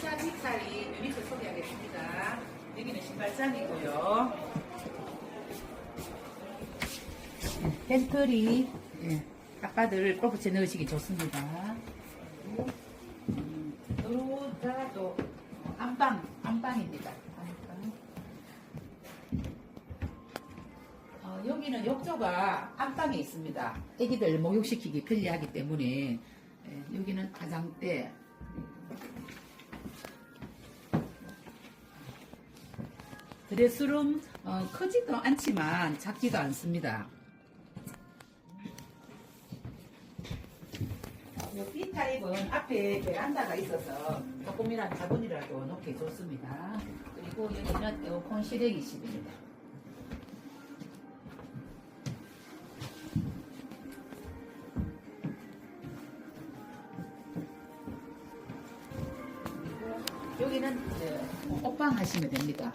샤 빅사이 유니트 소개하겠습니다. 여기는 신발장이고요. 팬트리 예, 아빠들 골프채 넣으시기 좋습니다. 또 안방 안방입니다. 안방. 어, 여기는 욕조가 안방에 있습니다. 애기들 목욕시키기 편리하기 때문에 예, 여기는 화장대 드레스룸 어, 크지도 않지만 작지도 않습니다. 이 타입은 앞에 베란다가 있어서 조금이라도 자본이라도 놓기 좋습니다. 그리고 여기는 에어컨 실외기실입니다. 여기는 옷방 하시면 됩니다.